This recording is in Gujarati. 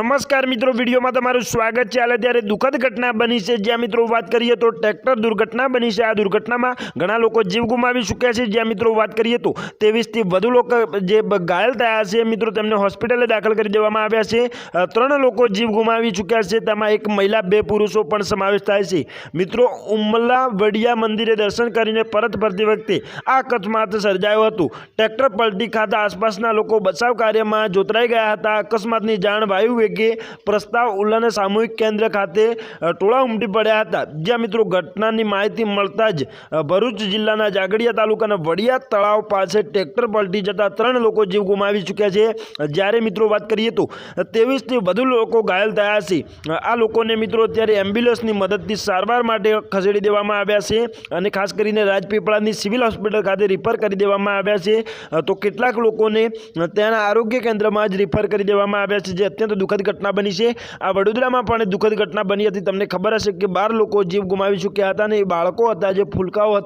નમસ્કાર મિત્રો, વિડીયોમાં તમારું સ્વાગત છે. હાલ ત્યારે દુઃખદ ઘટના બની છે. જ્યાં મિત્રો વાત કરીએ તો ટ્રેક્ટર દુર્ઘટના બની છે. આ દુર્ઘટનામાં ઘણા લોકો જીવ ગુમાવી ચૂક્યા છે. જ્યાં મિત્રો વાત કરીએ તો ત્રેવીસથી વધુ લોકો જે ઘાયલ થયા છે, મિત્રો તેમને હોસ્પિટલે દાખલ કરી દેવામાં આવ્યા છે. ત્રણ લોકો જીવ ગુમાવી ચૂક્યા છે. તેમાં એક મહિલા, બે પુરુષો પણ સમાવેશ થાય છે. મિત્રો ઉમલા વડિયા મંદિરે દર્શન કરીને પરત ફરતી વખતે આ અકસ્માત સર્જાયો હતું. ટ્રેક્ટર પલટી ખાતા આસપાસના લોકો બચાવ કાર્યમાં જોતરાઈ ગયા હતા. અકસ્માતની જાણ વાયુ વેગે પ્રસ્તાવ ઉલ્લાને સામૂહિક કેન્દ્ર ખાતે ટોળા ઉમટી પડ્યા હતા. જ્યાં મિત્રો ઘટનાની માહિતી મળતા જ ભરૂચ જિલ્લાના જાગડિયા તાલુકાના વડિયા તળાવ પાસે ટ્રેક્ટર પલટી જતા ત્રણ લોકો જીવ ગુમાવી ચૂક્યા છે. જ્યારે મિત્રો વાત કરીએ તો ત્રેવીસથી વધુ લોકો ઘાયલ થયા છે. આ લોકોને મિત્રો અત્યારે એમ્બ્યુલન્સની મદદથી સારવાર માટે ખસેડી દેવામાં આવ્યા છે અને ખાસ કરીને રાજપીપળાની સિવિલ હોસ્પિટલ ખાતે રિફર કરી દેવામાં આવ્યા છે. તો કેટલાક લોકોને ત્યાંના આરોગ્ય કેન્દ્રમાં જ રિફર કરી દેવામાં આવ્યા છે, જે અત્યંત દુઃખદ ઘટના બની છે. આ વડોદરામાં પણ દુઃખદ ઘટના બની હતી. તમને ખબર હશે કે બાર લોકો જીવ ગુમાવી ચૂક્યા હતા અને એ બાળકો હતા જે ફૂલકાઓ હતા